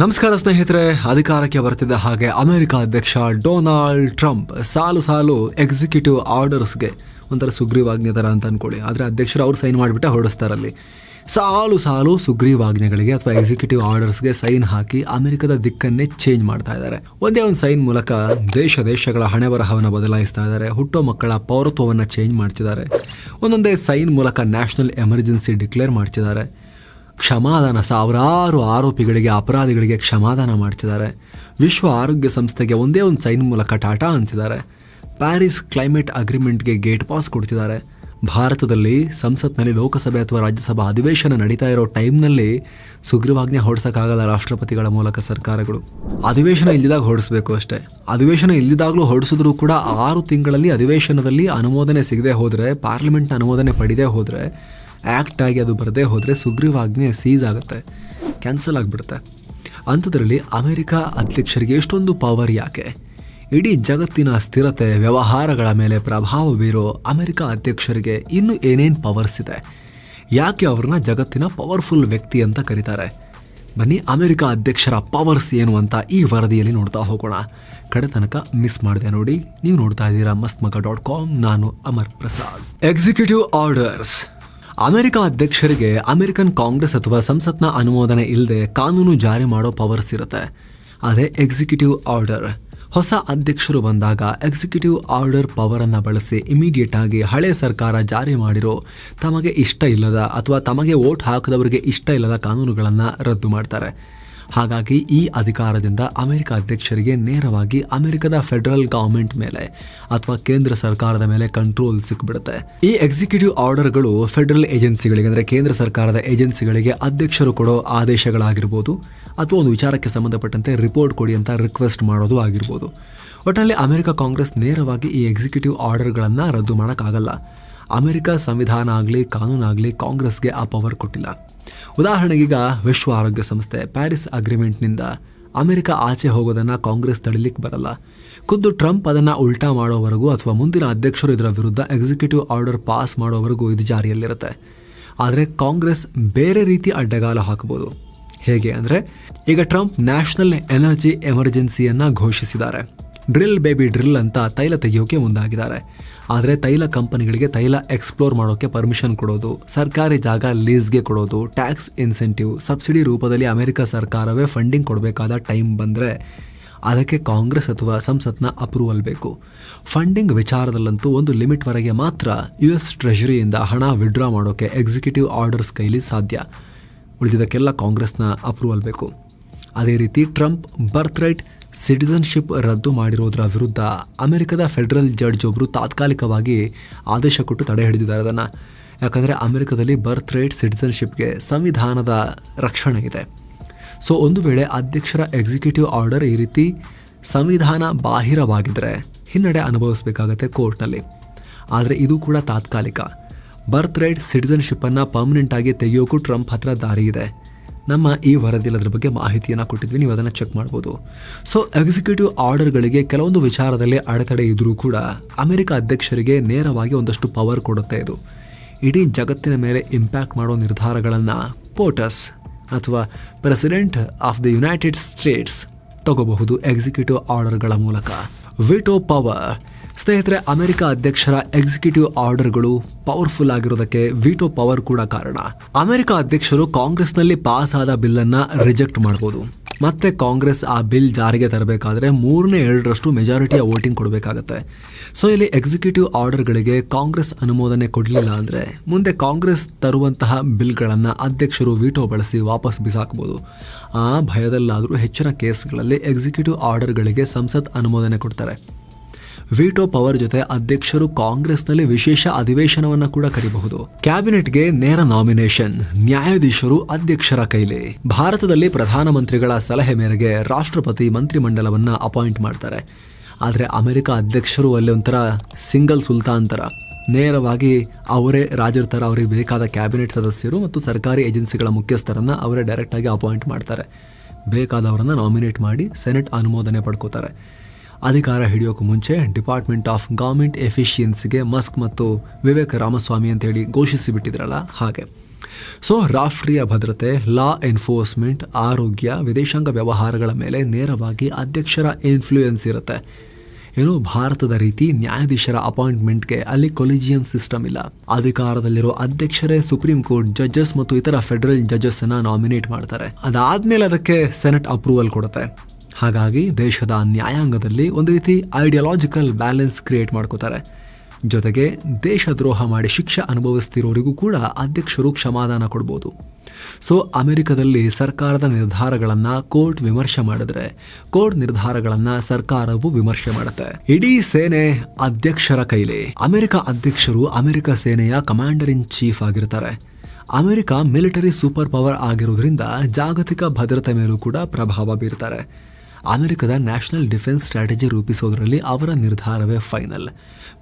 ನಮಸ್ಕಾರ ಸ್ನೇಹಿತರೆ, ಅಧಿಕಾರಕ್ಕೆ ಬರ್ತಿದ್ದ ಹಾಗೆ ಅಮೆರಿಕ ಅಧ್ಯಕ್ಷ ಡೊನಾಲ್ಡ್ ಟ್ರಂಪ್ ಸಾಲು ಸಾಲು ಎಕ್ಸಿಕ್ಯೂಟಿವ್ ಆರ್ಡರ್ಸ್ಗೆ ಒಂಥರ ಸುಗ್ರೀವಾಜ್ಞೆ ಥರ ಅಂತ ಅನ್ಕೊಳ್ಳಿ. ಆದರೆ ಅಧ್ಯಕ್ಷರು ಅವರು ಸೈನ್ ಮಾಡಿಬಿಟ್ಟೆ ಹೊರಡಿಸ್ತಾರಲ್ಲಿ. ಸಾಲು ಸಾಲು ಸುಗ್ರೀವಾಜ್ಞೆಗಳಿಗೆ ಅಥವಾ ಎಕ್ಸಿಕ್ಯೂಟಿವ್ ಆರ್ಡರ್ಸ್ಗೆ ಸೈನ್ ಹಾಕಿ ಅಮೆರಿಕದ ದಿಕ್ಕನ್ನೇ ಚೇಂಜ್ ಮಾಡ್ತಾ ಇದ್ದಾರೆ. ಒಂದೇ ಒಂದು ಸೈನ್ ಮೂಲಕ ದೇಶ ದೇಶಗಳ ಹಣೆ ಬರಹವನ್ನು ಬದಲಾಯಿಸ್ತಾ ಇದ್ದಾರೆ. ಹುಟ್ಟೋ ಮಕ್ಕಳ ಪೌರತ್ವವನ್ನು ಚೇಂಜ್ ಮಾಡ್ತಿದ್ದಾರೆ. ಒಂದೊಂದೇ ಸೈನ್ ಮೂಲಕ ನ್ಯಾಷನಲ್ ಎಮರ್ಜೆನ್ಸಿ ಡಿಕ್ಲೇರ್ ಮಾಡ್ತಿದ್ದಾರೆ. ಕ್ಷಮಾದಾನ, ಸಾವಿರಾರು ಆರೋಪಿಗಳಿಗೆ, ಅಪರಾಧಿಗಳಿಗೆ ಕ್ಷಮಾದಾನ ಮಾಡ್ತಿದ್ದಾರೆ. ವಿಶ್ವ ಆರೋಗ್ಯ ಸಂಸ್ಥೆಗೆ ಒಂದೇ ಒಂದು ಸೈನ್ ಮೂಲಕ ಟಾಟಾ ಅಂತಿದ್ದಾರೆ. ಪ್ಯಾರಿಸ್ ಕ್ಲೈಮೇಟ್ ಅಗ್ರಿಮೆಂಟ್ಗೆ ಗೇಟ್ ಪಾಸ್ ಕೊಡ್ತಿದ್ದಾರೆ. ಭಾರತದಲ್ಲಿ ಸಂಸತ್ನಲ್ಲಿ ಲೋಕಸಭೆ ಅಥವಾ ರಾಜ್ಯಸಭಾ ಅಧಿವೇಶನ ನಡೀತಾ ಇರೋ ಟೈಮ್ನಲ್ಲಿ ಸುಗ್ರೀವಾಜ್ಞೆ ಹೊಡ್ಸೋಕ್ಕಾಗಲ್ಲ ರಾಷ್ಟ್ರಪತಿಗಳ ಮೂಲಕ ಸರ್ಕಾರಗಳು. ಅಧಿವೇಶನ ಇಲ್ಲದಾಗ ಹೊಡಿಸ್ಬೇಕು ಅಷ್ಟೇ. ಅಧಿವೇಶನ ಇಲ್ಲಿದಾಗಲೂ ಹೊಡಿಸಿದ್ರು ಕೂಡ ಆರು ತಿಂಗಳಲ್ಲಿ ಅಧಿವೇಶನದಲ್ಲಿ ಅನುಮೋದನೆ ಸಿಗದೆ ಹೋದರೆ, ಪಾರ್ಲಿಮೆಂಟ್ನ ಅನುಮೋದನೆ ಪಡೆದೇ ಹೋದರೆ ಆ್ಯಕ್ಟ್ ಆಗಿ ಅದು ಬರದೇ ಹೋದರೆ ಸುಗ್ರೀವಾಜ್ಞೆ ಸೀಸ್ ಆಗುತ್ತೆ. ಕ್ಯಾನ್ಸಲ್ ಆಗಿಬಿಡುತ್ತೆ. ಅಂಥದ್ರಲ್ಲಿ ಅಮೆರಿಕ ಅಧ್ಯಕ್ಷರಿಗೆ ಎಷ್ಟೊಂದು ಪವರ್ ಯಾಕೆ? ಇಡೀ ಜಗತ್ತಿನ ಸ್ಥಿರತೆ, ವ್ಯವಹಾರಗಳ ಮೇಲೆ ಪ್ರಭಾವ ಬೀರೋ ಅಮೆರಿಕ ಅಧ್ಯಕ್ಷರಿಗೆ ಇನ್ನೂ ಏನೇನು ಪವರ್ಸ್ ಇದೆ? ಯಾಕೆ ಅವ್ರನ್ನ ಜಗತ್ತಿನ ಪವರ್ಫುಲ್ ವ್ಯಕ್ತಿ ಅಂತ ಕರೀತಾರೆ? ಬನ್ನಿ ಅಮೆರಿಕ ಅಧ್ಯಕ್ಷರ ಪವರ್ಸ್ ಏನು ಅಂತ ಈ ವರದಿಯಲ್ಲಿ ನೋಡ್ತಾ ಹೋಗೋಣ. ಕಡೆ ತನಕ ಮಿಸ್ ಮಾಡಿದೆ ನೋಡಿ. ನೀವು ನೋಡ್ತಾ ಇದ್ದೀರಾ ಮಸ್ತ್ ಮಗ ಡಾಟ್ ಕಾಮ್ ನಾನು Amar Prasad. Executive orders America ಅಧ್ಯಕ್ಷರಿಗೆ ಅಮೆರಿಕನ್ ಕಾಂಗ್ರೆಸ್ ಅಥವಾ ಸಂಸತ್ನ ಅನುಮೋದನೆ ಇಲ್ಲದೆ ಕಾನೂನು ಜಾರಿ ಮಾಡೋ ಪವರ್ಸ್ ಇರುತ್ತೆ. ಅದೇ ಎಕ್ಸಿಕ್ಯೂಟಿವ್ ಆರ್ಡರ್ ಹೊಸ ಅಧ್ಯಕ್ಷರು ಬಂದಾಗ ಎಕ್ಸಿಕ್ಯೂಟಿವ್ ಆರ್ಡರ್ ಪವರನ್ನು ಬಳಸಿ ಇಮಿಡಿಯೇಟ್ ಆಗಿ ಹಳೆ ಸರ್ಕಾರ ಜಾರಿ ಮಾಡಿರೋ ತಮಗೆ ಇಷ್ಟ ಇಲ್ಲದ ಅಥವಾ ತಮಗೆ ವೋಟ್ ಹಾಕದವರಿಗೆ ಇಷ್ಟ ಇಲ್ಲದ ಕಾನೂನುಗಳನ್ನು ರದ್ದು ಮಾಡ್ತಾರೆ. ಹಾಗಾಗಿ ಈ ಅಧಿಕಾರದಿಂದ ಅಮೆರಿಕ ಅಧ್ಯಕ್ಷರಿಗೆ ನೇರವಾಗಿ ಅಮೆರಿಕದ ಫೆಡರಲ್ ಗವರ್ಮೆಂಟ್ ಮೇಲೆ ಅಥವಾ ಕೇಂದ್ರ ಸರ್ಕಾರದ ಮೇಲೆ ಕಂಟ್ರೋಲ್ ಸಿಕ್ಬಿಡುತ್ತೆ. ಈ ಎಕ್ಸಿಕ್ಯೂಟಿವ್ ಆರ್ಡರ್ಗಳು ಫೆಡರಲ್ ಏಜೆನ್ಸಿಗಳಿಗೆ, ಅಂದರೆ ಕೇಂದ್ರ ಸರ್ಕಾರದ ಏಜೆನ್ಸಿಗಳಿಗೆ ಅಧ್ಯಕ್ಷರು ಕೊಡೋ ಆದೇಶಗಳಾಗಿರ್ಬೋದು ಅಥವಾ ಒಂದು ವಿಚಾರಕ್ಕೆ ಸಂಬಂಧಪಟ್ಟಂತೆ ರಿಪೋರ್ಟ್ ಕೊಡಿ ಅಂತ ರಿಕ್ವೆಸ್ಟ್ ಮಾಡೋದು ಆಗಿರ್ಬೋದು. ಒಟ್ಟಲ್ಲಿ ಅಮೆರಿಕ ಕಾಂಗ್ರೆಸ್ ನೇರವಾಗಿ ಈ ಎಕ್ಸಿಕ್ಯೂಟಿವ್ ಆರ್ಡರ್ಗಳನ್ನು ರದ್ದು ಮಾಡೋಕ್ಕಾಗಲ್ಲ. ಅಮೆರಿಕ ಸಂವಿಧಾನ ಆಗಲಿ ಕಾನೂನಾಗಲಿ ಕಾಂಗ್ರೆಸ್ಗೆ ಆ ಪವರ್ ಕೊಟ್ಟಿಲ್ಲ. ಉದಾಹರಣೆಗೀಗ ವಿಶ್ವ ಆರೋಗ್ಯ ಸಂಸ್ಥೆ ಪ್ಯಾರಿಸ್ ಅಗ್ರಿಮೆಂಟ್ನಿಂದ ಅಮೆರಿಕ ಆಚೆ ಹೋಗೋದನ್ನು ಕಾಂಗ್ರೆಸ್ ತಡಿಲಿಕ್ಕೆ ಬರಲ್ಲ. ಖುದ್ದು ಟ್ರಂಪ್ ಅದನ್ನು ಉಲ್ಟಾ ಮಾಡೋವರೆಗೂ ಅಥವಾ ಮುಂದಿನ ಅಧ್ಯಕ್ಷರು ಇದರ ವಿರುದ್ಧ ಎಕ್ಸಿಕ್ಯೂಟಿವ್ ಆರ್ಡರ್ ಪಾಸ್ ಮಾಡೋವರೆಗೂ ಇದು ಜಾರಿಯಲ್ಲಿರುತ್ತೆ. ಆದರೆ ಕಾಂಗ್ರೆಸ್ ಬೇರೆ ರೀತಿ ಅಡ್ಡಗಾಲ ಹಾಕಬಹುದು. ಹೇಗೆ ಅಂದರೆ ಈಗ ಟ್ರಂಪ್ ನ್ಯಾಷನಲ್ ಎನರ್ಜಿ ಎಮರ್ಜೆನ್ಸಿಯನ್ನು ಘೋಷಿಸಿದ್ದಾರೆ. ಡ್ರಿಲ್ ಬೇಬಿ ಡ್ರಿಲ್ ಅಂತ ತೈಲ ತೆಗೆಯೋಕೆ ಮುಂದಾಗಿದ್ದಾರೆ. ಆದರೆ ತೈಲ ಕಂಪನಿಗಳಿಗೆ ತೈಲ ಎಕ್ಸ್ಪ್ಲೋರ್ ಮಾಡೋಕ್ಕೆ ಪರ್ಮಿಷನ್ ಕೊಡೋದು, ಸರ್ಕಾರಿ ಜಾಗ ಲೀಸ್ಗೆ ಕೊಡೋದು ಟ್ಯಾಕ್ಸ್ ಇನ್ಸೆಂಟಿವ್ ಸಬ್ಸಿಡಿ ರೂಪದಲ್ಲಿ ಅಮೆರಿಕ ಸರ್ಕಾರವೇ ಫಂಡಿಂಗ್ ಕೊಡಬೇಕಾದ ಟೈಮ್ ಬಂದರೆ ಅದಕ್ಕೆ ಕಾಂಗ್ರೆಸ್ ಅಥವಾ ಸಂಸತ್ನ ಅಪ್ರೂವಲ್ ಬೇಕು. ಫಂಡಿಂಗ್ ವಿಚಾರದಲ್ಲಂತೂ ಒಂದು ಲಿಮಿಟ್ವರೆಗೆ ಮಾತ್ರ ಯು ಎಸ್ ಟ್ರೆಷರಿಯಿಂದ ಹಣ ವಿಡ್ರಾ ಮಾಡೋಕೆ ಎಕ್ಸಿಕ್ಯೂಟಿವ್ ಆರ್ಡರ್ಸ್ ಕೈಲಿ ಸಾಧ್ಯ. ಉಳಿದಿದ್ದಕ್ಕೆಲ್ಲ ಕಾಂಗ್ರೆಸ್ನ ಅಪ್ರೂವಲ್ ಬೇಕು. ಅದೇ ರೀತಿ ಟ್ರಂಪ್ ಬರ್ತ್ ರೈಟ್ ಸಿಟಿಸನ್ಶಿಪ್ ರದ್ದು ಮಾಡಿರೋದ್ರ ವಿರುದ್ಧ ಅಮೆರಿಕದ ಫೆಡರಲ್ ಜಡ್ಜ್ ಒಬ್ಬರು ತಾತ್ಕಾಲಿಕವಾಗಿ ಆದೇಶ ಕೊಟ್ಟು ತಡೆ ಹಿಡಿದಿದ್ದಾರೆ. ಅದನ್ನು ಯಾಕಂದರೆ ಅಮೆರಿಕದಲ್ಲಿ ಬರ್ತ್ ರೈಟ್ ಸಿಟಿಸನ್ಶಿಪ್ಗೆ ಸಂವಿಧಾನದ ರಕ್ಷಣೆ ಇದೆ. ಸೊ, ಒಂದು ವೇಳೆ ಅಧ್ಯಕ್ಷರ ಎಕ್ಸಿಕ್ಯೂಟಿವ್ ಆರ್ಡರ್ ಈ ರೀತಿ ಸಂವಿಧಾನ ಬಾಹಿರವಾಗಿದ್ದರೆ ಹಿನ್ನಡೆ ಅನುಭವಿಸಬೇಕಾಗತ್ತೆ ಕೋರ್ಟ್ನಲ್ಲಿ. ಆದರೆ ಇದು ಕೂಡ ತಾತ್ಕಾಲಿಕ. ಬರ್ತ್ ರೈಟ್ ಸಿಟಿಸನ್ಶಿಪ್ಪನ್ನು ಪರ್ಮನೆಂಟಾಗಿ ತೆಗೆಯೋಕ್ಕೂ ಟ್ರಂಪ್ ಹತ್ರ ದಾರಿ ಇದೆ. ನಮ್ಮ ಈ ವರದಿಯಲ್ಲಿ ಅದರ ಬಗ್ಗೆ ಮಾಹಿತಿಯನ್ನು ಕೊಟ್ಟಿದ್ವಿ, ನೀವು ಅದನ್ನು ಚೆಕ್ ಮಾಡ್ಬೋದು. ಸೊ ಎಕ್ಸಿಕ್ಯೂಟಿವ್ ಆರ್ಡರ್ಗಳಿಗೆ ಕೆಲವೊಂದು ವಿಚಾರದಲ್ಲಿ ಅಡೆತಡೆ ಇದ್ದರೂ ಕೂಡ ಅಮೆರಿಕ ಅಧ್ಯಕ್ಷರಿಗೆ ನೇರವಾಗಿ ಒಂದಷ್ಟು ಪವರ್ ಕೊಡುತ್ತೆ ಇದು. ಇಡೀ ಜಗತ್ತಿನ ಮೇಲೆ ಇಂಪ್ಯಾಕ್ಟ್ ಮಾಡೋ ನಿರ್ಧಾರಗಳನ್ನು ಪೋಟಸ್ ಅಥವಾ president of the United States ತಗೋಬಹುದು ಎಕ್ಸಿಕ್ಯೂಟಿವ್ ಆರ್ಡರ್ಗಳ ಮೂಲಕ. ವಿಟೋ ಪವರ್ ಸ್ನೇಹಿತರೆ, ಅಮೆರಿಕ ಅಧ್ಯಕ್ಷರ ಎಕ್ಸಿಕ್ಯೂಟಿವ್ ಆರ್ಡರ್ಗಳು ಪವರ್ಫುಲ್ ಆಗಿರೋದಕ್ಕೆ ವಿಟೋ ಪವರ್ ಕೂಡ ಕಾರಣ. ಅಮೆರಿಕ ಅಧ್ಯಕ್ಷರು ಕಾಂಗ್ರೆಸ್ನಲ್ಲಿ ಪಾಸ್ ಆದ ಬಿಲ್ ಅನ್ನ ರಿಜೆಕ್ಟ್ ಮಾಡಬಹುದು ಮತ್ತೆ ಕಾಂಗ್ರೆಸ್ ಆ ಬಿಲ್ ಜಾರಿಗೆ ತರಬೇಕಾದ್ರೆ ಮೂರನೇ ಎರಡರಷ್ಟು ಮೆಜಾರಿಟಿಯ ವೋಟಿಂಗ್ ಕೊಡಬೇಕಾಗತ್ತೆ. ಸೊ ಇಲ್ಲಿ ಎಕ್ಸಿಕ್ಯೂಟಿವ್ ಆರ್ಡರ್ಗಳಿಗೆ ಕಾಂಗ್ರೆಸ್ ಅನುಮೋದನೆ ಕೊಡಲಿಲ್ಲ ಅಂದರೆ ಮುಂದೆ ಕಾಂಗ್ರೆಸ್ ತರುವಂತಹ ಬಿಲ್ಗಳನ್ನು ಅಧ್ಯಕ್ಷರು ವಿಟೋ ಬಳಸಿ ವಾಪಸ್ ಬಿಸಾಕಬಹುದು ಆ ಭಯದಲ್ಲಾದರೂ ಹೆಚ್ಚಿನ ಕೇಸ್ಗಳಲ್ಲಿ ಎಕ್ಸಿಕ್ಯೂಟಿವ್ ಆರ್ಡರ್ಗಳಿಗೆ ಸಂಸತ್ ಅನುಮೋದನೆ ಕೊಡ್ತಾರೆ. ವಿಟೋ ಪವರ್ ಜೊತೆ ಅಧ್ಯಕ್ಷರು ಕಾಂಗ್ರೆಸ್ನಲ್ಲಿ ವಿಶೇಷ ಅಧಿವೇಶನವನ್ನ ಕೂಡ ಕರೆಯಬಹುದು ಕ್ಯಾಬಿನೆಟ್ಗೆ ನೇರ ನಾಮಿನೇಷನ್, ನ್ಯಾಯಾಧೀಶರು ಅಧ್ಯಕ್ಷರ ಕೈಲಿ. ಭಾರತದಲ್ಲಿ ಪ್ರಧಾನಮಂತ್ರಿಗಳ ಸಲಹೆ ಮೇರೆಗೆ ರಾಷ್ಟ್ರಪತಿ ಮಂತ್ರಿಮಂಡಲವನ್ನ ಅಪಾಯಿಂಟ್ ಮಾಡ್ತಾರೆ. ಆದರೆ ಅಮೆರಿಕ ಅಧ್ಯಕ್ಷರು ಅಲ್ಲಿ ಒಂಥರ ಸಿಂಗಲ್ ಸುಲ್ತಾನ್ ಥರ ನೇರವಾಗಿ ಅವರೇ ರಾಜರ ಥರ ಅವರಿಗೆ ಬೇಕಾದ ಕ್ಯಾಬಿನೆಟ್ ಸದಸ್ಯರು ಮತ್ತು ಸರ್ಕಾರಿ ಏಜೆನ್ಸಿಗಳ ಮುಖ್ಯಸ್ಥರನ್ನ ಅವರೇ ಡೈರೆಕ್ಟಾಗಿ ಅಪಾಯಿಂಟ್ ಮಾಡ್ತಾರೆ. ಬೇಕಾದವರನ್ನ ನಾಮಿನೇಟ್ ಮಾಡಿ ಸೆನೆಟ್ ಅನುಮೋದನೆ ಪಡ್ಕೋತಾರೆ. ಅಧಿಕಾರ ಹಿಡಿಯೋಕೆ ಮುಂಚೆ ಡಿಪಾರ್ಟ್ಮೆಂಟ್ ಆಫ್ ಗೌರ್ಮೆಂಟ್ ಎಫಿಷಿಯನ್ಸಿಗೆ ಮಸ್ಕ್ ಮತ್ತು ವಿವೇಕ್ ರಾಮಸ್ವಾಮಿ ಅಂತೇಳಿ ಘೋಷಿಸಿಬಿಟ್ಟಿದ್ರಲ್ಲ ಹಾಗೆ. ಸೊ, ರಾಷ್ಟ್ರೀಯ ಭದ್ರತೆ ಲಾ ಎನ್ಫೋರ್ಸ್ಮೆಂಟ್ ಆರೋಗ್ಯ, ವಿದೇಶಾಂಗ ವ್ಯವಹಾರಗಳ ಮೇಲೆ ನೇರವಾಗಿ ಅಧ್ಯಕ್ಷರ ಇನ್ಫ್ಲೂಯೆನ್ಸ್ ಇರುತ್ತೆ. ಏನು ಭಾರತದ ರೀತಿ ನ್ಯಾಯಾಧೀಶರ ಅಪಾಯಿಂಟ್ಮೆಂಟ್ಗೆ ಅಲ್ಲಿ ಕೊಲಿಜಿಯಂ ಸಿಸ್ಟಮ್ ಇಲ್ಲ. ಅಧಿಕಾರದಲ್ಲಿರೋ ಅಧ್ಯಕ್ಷರೇ ಸುಪ್ರೀಂ ಕೋರ್ಟ್ ಜಡ್ಜಸ್ ಮತ್ತು ಇತರ ಫೆಡರಲ್ ಜಡ್ಜಸ್ ಅನ್ನ ನಾಮಿನೇಟ್ ಮಾಡ್ತಾರೆ. ಅದಾದ್ಮೇಲೆ ಅದಕ್ಕೆ ಸೆನೆಟ್ ಅಪ್ರೂವಲ್ ಕೊಡುತ್ತೆ. ಹಾಗಾಗಿ ದೇಶದ ನ್ಯಾಯಾಂಗದಲ್ಲಿ ಒಂದು ರೀತಿ ಐಡಿಯಾಲಜಿಕಲ್ ಬ್ಯಾಲೆನ್ಸ್ ಕ್ರಿಯೇಟ್ ಮಾಡ್ಕೋತಾರೆ. ಜೊತೆಗೆ ದೇಶದ್ರೋಹ ಮಾಡಿ ಶಿಕ್ಷೆ ಅನುಭವಿಸ್ತಿರೋರಿಗೂ ಕೂಡ ಅಧ್ಯಕ್ಷರು ಕ್ಷಮಾದಾನ ಕೊಡ್ಬೋದು. ಸೊ ಅಮೆರಿಕದಲ್ಲಿ ಸರ್ಕಾರದ ನಿರ್ಧಾರಗಳನ್ನು ಕೋರ್ಟ್ ವಿಮರ್ಶೆ ಮಾಡಿದ್ರೆ, ಕೋರ್ಟ್ ನಿರ್ಧಾರಗಳನ್ನು ಸರ್ಕಾರವು ವಿಮರ್ಶೆ ಮಾಡುತ್ತೆ. ಇಡೀ ಸೇನೆ ಅಧ್ಯಕ್ಷರ ಕೈಲಿ, ಅಮೆರಿಕ ಅಧ್ಯಕ್ಷರು ಅಮೆರಿಕ ಸೇನೆಯ ಕಮಾಂಡರ್ ಇನ್ ಚೀಫ್ ಆಗಿರ್ತಾರೆ. ಅಮೆರಿಕ ಮಿಲಿಟರಿ ಸೂಪರ್ ಪವರ್ ಆಗಿರೋದ್ರಿಂದ ಜಾಗತಿಕ ಭದ್ರತೆ ಮೇಲೂ ಕೂಡ ಪ್ರಭಾವ ಬೀರ್ತಾರೆ. ಅಮೆರಿಕದ ನ್ಯಾಷನಲ್ ಡಿಫೆನ್ಸ್ ಸ್ಟ್ರಾಟಜಿ ರೂಪಿಸೋದರಲ್ಲಿ ಅವರ ನಿರ್ಧಾರವೇ ಫೈನಲ್.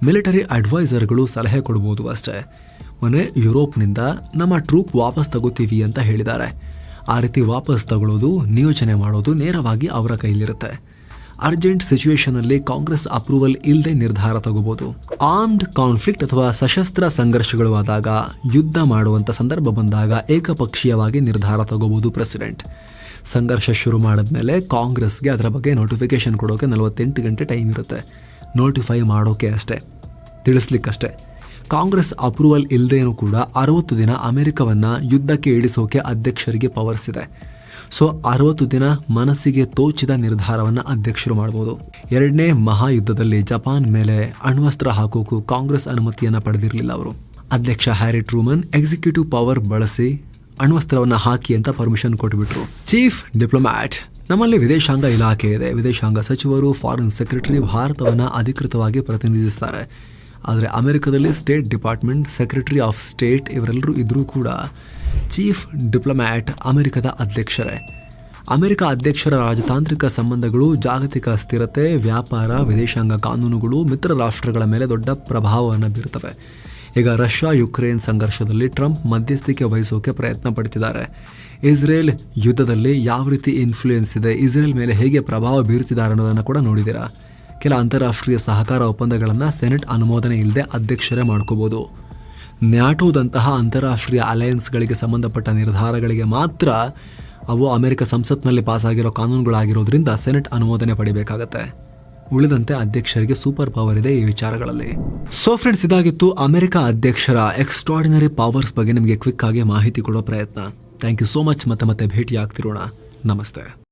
ಮಿಲಿಟರಿ ಅಡ್ವೈಸರ್ಗಳು ಸಲಹೆ ಕೊಡ್ಬೋದು ಅಷ್ಟೇ. ಮೊನ್ನೆ ಯುರೋಪ್ನಿಂದ ನಮ್ಮ ಟ್ರೂಪ್ ವಾಪಸ್ ತಗೋತೀವಿ ಅಂತ ಹೇಳಿದ್ದಾರೆ. ಆ ರೀತಿ ವಾಪಸ್ ತಗೊಳ್ಳೋದು, ನಿಯೋಜನೆ ಮಾಡೋದು ನೇರವಾಗಿ ಅವರ ಕೈಲಿರುತ್ತೆ. ಅರ್ಜೆಂಟ್ ಸಿಚುವೇಷನಲ್ಲಿ ಕಾಂಗ್ರೆಸ್ ಅಪ್ರೂವಲ್ ಇಲ್ಲದೆ ನಿರ್ಧಾರ ತಗೋಬಹುದು ಆರ್ಮ್ಡ್ ಕಾನ್ಫ್ಲಿಕ್ಟ್ ಅಥವಾ ಸಶಸ್ತ್ರ ಸಂಘರ್ಷಗಳು ಆದಾಗ ಯುದ್ಧ ಮಾಡುವಂಥ ಸಂದರ್ಭ ಬಂದಾಗ ಏಕಪಕ್ಷೀಯವಾಗಿ ನಿರ್ಧಾರ ತಗೋಬಹುದು ಪ್ರೆಸಿಡೆಂಟ್. ಸಂಘರ್ಷ ಶುರು ಮಾಡಿದ್ಮೇಲೆ ಕಾಂಗ್ರೆಸ್ಗೆ ಅದರ ಬಗ್ಗೆ ನೋಟಿಫಿಕೇಶನ್ ಕೊಡೋಕೆ ನಲವತ್ತೆಂಟು ಗಂಟೆ ಟೈಮ್ ಇರುತ್ತೆ. ನೋಟಿಫೈ ಮಾಡೋಕೆ ಅಷ್ಟೇ. ತಿಳಿಸ್ಲಿಕ್ಕಷ್ಟೇ. ಕಾಂಗ್ರೆಸ್ ಅಪ್ರೂವಲ್ ಇಲ್ಲದೇನೂ ಕೂಡ ಅರವತ್ತು ದಿನ ಅಮೆರಿಕವನ್ನು ಯುದ್ಧಕ್ಕೆ ಇಳಿಸೋಕೆ ಅಧ್ಯಕ್ಷರಿಗೆ ಪವರ್ಸ್ ಇದೆ. ಸೊ ಅರವತ್ತು ದಿನ ಮನಸ್ಸಿಗೆ ತೋಚಿದ ನಿರ್ಧಾರವನ್ನ ಅಧ್ಯಕ್ಷರು ಮಾಡಬಹುದು ಎರಡನೇ ಮಹಾಯುದ್ಧದಲ್ಲಿ ಜಪಾನ್ ಮೇಲೆ ಅಣ್ವಸ್ತ್ರ ಹಾಕೋಕು ಕಾಂಗ್ರೆಸ್ ಅನುಮತಿಯನ್ನ ಪಡೆದಿರಲಿಲ್ಲ ಅವರು. ಅಧ್ಯಕ್ಷ ಹ್ಯಾರಿ ಟ್ರೂಮನ್ ಎಕ್ಸಿಕ್ಯೂಟಿವ್ ಪವರ್ ಬಳಸಿ ಅಣ್ವಸ್ತ್ರವನ್ನ ಹಾಕಿ ಅಂತ ಪರ್ಮಿಷನ್ ಕೊಟ್ಬಿಟ್ರು. ಚೀಫ್ ಡಿಪ್ಲೊಮ್ಯಾಟ್ ನಮ್ಮಲ್ಲಿ ವಿದೇಶಾಂಗ ಇಲಾಖೆ ಇದೆ. ವಿದೇಶಾಂಗ ಸಚಿವರು ಫಾರಿನ್ ಸೆಕ್ರೆಟರಿ ಭಾರತವನ್ನು ಅಧಿಕೃತವಾಗಿ ಪ್ರತಿನಿಧಿಸ್ತಾರೆ. ಆದರೆ ಅಮೆರಿಕದಲ್ಲಿ state department secretary of state ಇವರೆಲ್ಲರೂ ಇದ್ರೂ ಕೂಡ ಚೀಫ್ ಡಿಪ್ಲೊಮ್ಯಾಟ್ ಅಮೆರಿಕದ ಅಧ್ಯಕ್ಷರೇ. ಅಮೆರಿಕ ಅಧ್ಯಕ್ಷರ ರಾಜತಾಂತ್ರಿಕ ಸಂಬಂಧಗಳು, ಜಾಗತಿಕ ಸ್ಥಿರತೆ, ವ್ಯಾಪಾರ, ವಿದೇಶಾಂಗ ಕಾನೂನುಗಳು, ಮಿತ್ರ ರಾಷ್ಟ್ರಗಳ ಮೇಲೆ ದೊಡ್ಡ ಪ್ರಭಾವವನ್ನು ಬೀರುತ್ತವೆ ಈಗ ರಷ್ಯಾ ಯುಕ್ರೇನ್ ಸಂಘರ್ಷದಲ್ಲಿ ಟ್ರಂಪ್ ಮಧ್ಯಸ್ಥಿಕೆ ವಹಿಸೋಕೆ ಪ್ರಯತ್ನ ಪಡ್ತಿದ್ದಾರೆ. ಇಸ್ರೇಲ್ ಯುದ್ಧದಲ್ಲಿ ಯಾವ ರೀತಿ ಇನ್ಫ್ಲೂಯೆನ್ಸ್ ಇದೆ, ಇಸ್ರೇಲ್ ಮೇಲೆ ಹೇಗೆ ಪ್ರಭಾವ ಬೀರುತ್ತಿದ್ದಾರೆ ಅನ್ನೋದನ್ನು ಕೂಡ ನೋಡಿದ್ದೀರಾ. ಕೆಲ ಅಂತಾರಾಷ್ಟ್ರೀಯ ಸಹಕಾರ ಒಪ್ಪಂದಗಳನ್ನು ಸೆನೆಟ್ ಅನುಮೋದನೆ ಇಲ್ಲದೆ ಅಧ್ಯಕ್ಷರೇ ಮಾಡ್ಕೋಬೋದು. ನ್ಯಾಟೋದಂತಹ ಅಂತಾರಾಷ್ಟ್ರೀಯ ಅಲಯನ್ಸ್ಗಳಿಗೆ ಸಂಬಂಧಪಟ್ಟ ನಿರ್ಧಾರಗಳಿಗೆ ಮಾತ್ರ ಅವು ಅಮೆರಿಕ ಸಂಸತ್ನಲ್ಲಿ ಪಾಸಾಗಿರೋ ಕಾನೂನುಗಳಾಗಿರೋದ್ರಿಂದ ಸೆನೆಟ್ ಅನುಮೋದನೆ ಪಡಿಬೇಕಾಗತ್ತೆ. ಉಳಿದಂತೆ ಅಧ್ಯಕ್ಷರಿಗೆ ಸೂಪರ್ ಪವರ್ ಇದೆ ಈ ವಿಚಾರಗಳಲ್ಲಿ. ಸೊ ಫ್ರೆಂಡ್ಸ್ ಇದಾಗಿತ್ತು ಅಮೆರಿಕ ಅಧ್ಯಕ್ಷರ ಎಕ್ಸ್ಟ್ರಾಡಿನರಿ ಪವರ್ಸ್ ಬಗ್ಗೆ ನಿಮಗೆ ಕ್ವಿಕ್ ಆಗಿ ಮಾಹಿತಿ ಕೊಡೋ ಪ್ರಯತ್ನ. ಥ್ಯಾಂಕ್ ಯು ಸೋ ಮಚ್ ಮತ್ತೆ ಮತ್ತೆ ಭೇಟಿ ಆಗ್ತಿರೋಣ ನಮಸ್ತೆ.